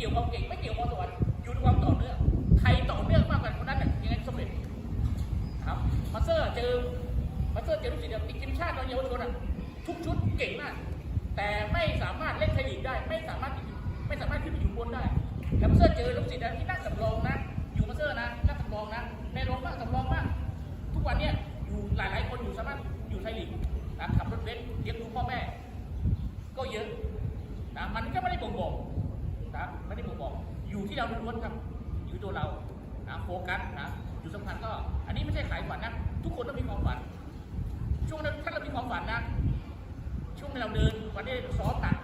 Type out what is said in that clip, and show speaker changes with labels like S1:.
S1: กี่ยวความเก่งไม่เกี่ยวความสวรรค์อยู่ในความต่อเนื่องใครต่อเนื่องมากกว่าคนนั้นน่ะยังไงสมเร็จครับมาเซอร์เจอมาเซอร์เจอลูกศิษย์ติดทีมชาติตอนเยาวชนอะทุกชุดเก่งมาก แต่ไม่สามารถเล่นไทยลีกได้ ไม่สามารถไม่สามารถขึ้นไปอยู่บนได้แล้วมาเซอร์เจอลูกศิษย์ที่นั่งสำรองนะอยู่มาเซอร์นะนั่งสำรองนะในรองมากสำรองมากทุกวันเนี้ยอยู่หลายๆคนอยู่สามารถอยู่ไทยลีกนะขับรถเบนซ์เลี้ยงดูพ่อแม่ ก็เยอะนะมันก็ไม่ได้บ่งบอก อยู่ที่เราล้วนๆครับอยู่ที่ตัวเรานะโฟกัสนะจุดสำคัญก็ อันนี้ไม่ใช่ขายฝันนะ ทุกคนต้องมีความฝัน ช่วงนั้นถ้าเรามีความฝันนะ ช่วงที่เราเดินวันนี้ซ้อมหนัก